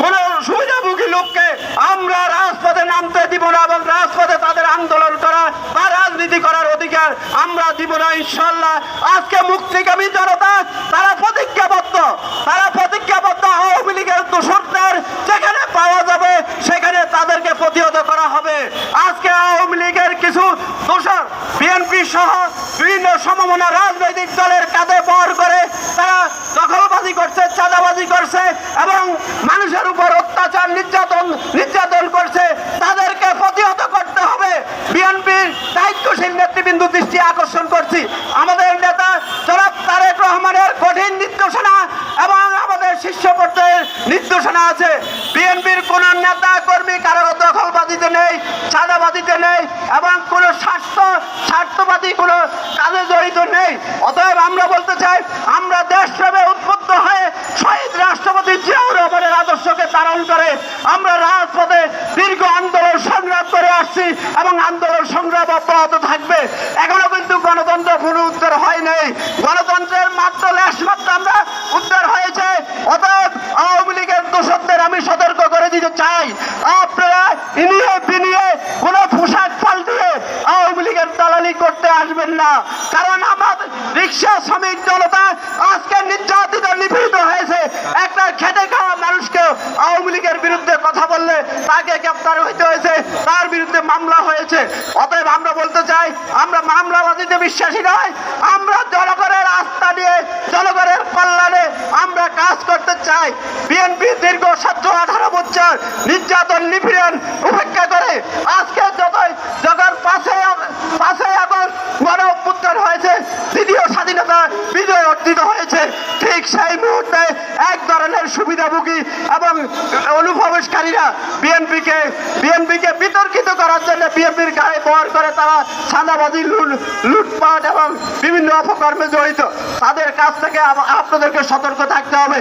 কোন লোককে আমরা নামতে দিব না এবং তাদের আন্দোলন করা বা রাজনীতি করার অধিকার আমরা দিব না ইনশাল্লাহ আজকে মুক্তিকামী জনতা তারা প্রতিজ্ঞাবদ্ধ তারা প্রতিজ্ঞাবদ্ধ আওয়ামী লীগের দোষরদের যেখানে পাওয়া যাবে সেখানে তাদেরকে প্রতিহত করা হবে। আজকে আওয়ামী লীগের কিছু দোষর বিএনপি সহ বিভিন্ন সমমনা রাজনৈতিক দলের কাঁধে বর করে তারা দখলবাজি করছে, চাঁদাবাজি করছে এবং মানুষের উপর অত্যাচার, নির্যাতন নির্যাতন করছে। তাদেরকে প্রতিহত করতে হবে। বিএনপির দায়িত্বশীল নেতৃবৃন্দ দৃষ্টি আকর্ষণ করছি। নির্দেশনা আছে। বিএনপির কোন নেতা, কর্মী কারও দখলবাজিতে নেই, চাঁদাবাজিতে নেই এবং কোন স্বার্থ স্বার্থবাদী কোনো কাজে জড়িত নেই। অতএব আমরা বলতে চাই, আমরা দেশপ্রেমে উদ্বুদ্ধ হয়ে শহীদ রাষ্ট্রপতি জিয়াউর রহমানের আদর্শকে ধারণ করে আমরা রাজপথে দীর্ঘ আন্দোলন সংগ্রাম করে আসছি এবং আন্দোলন সংগ্রাম অব্যাহত থাকবে। এখনও কিন্তু গণতন্ত্র পুনরুদ্ধার হয় নাই। গণতন্ত্রের মাত্র আমরা উদ্ধার হয়েছে অতএব আওয়ামী লীগের দোষকদের আমি সতর্ক করে দিতে চাই। আপনারা ইনিয়ে বিনিয়ে পোশাক আওয়ামী লীগের দালালি করতে আসবেন না। কারণ আমাদের রিক্সা শ্রমিক জনতা আজকে নির্যাতিত নিপীড়িত হয়েছে। একটা খেটে খাওয়া মানুষকে আওয়ামী লীগের বিরুদ্ধে কথা বললে তাকে গ্রেপ্তার হইতে হয়েছে, তার বিরুদ্ধে মামলা হয়েছে। অতএব আমরা বলতে চাই, আমরা মামলাবাদীতে বিশ্বাসী নয়, আমরা জনগণের চাই। বিএনপি দীর্ঘ সতেরো, আঠারো বছর নির্যাতন নিপীড়ন উপেক্ষা করে আজকে যতই যখন পাশে পাশে আগস্ট গণ অভ্যুত্থান হয়েছে, দ্বিতীয় স্বাধীনতা বিজয় অর্জিত হয়েছে, ঠিক সেই মুহূর্তে এক ধরনের সুবিধাভোগী এবং অনুপ্রবেশকারীরা বিএনপিকে বিএনপিকে বিতর্কিত করার জন্য বিএনপির গায়ে বহর করে তারা সাদাবাজি লুটপাট এবং বিভিন্ন অপকর্মে জড়িত। তাদের কাছ থেকে আপনাদেরকে সতর্ক থাকতে হবে।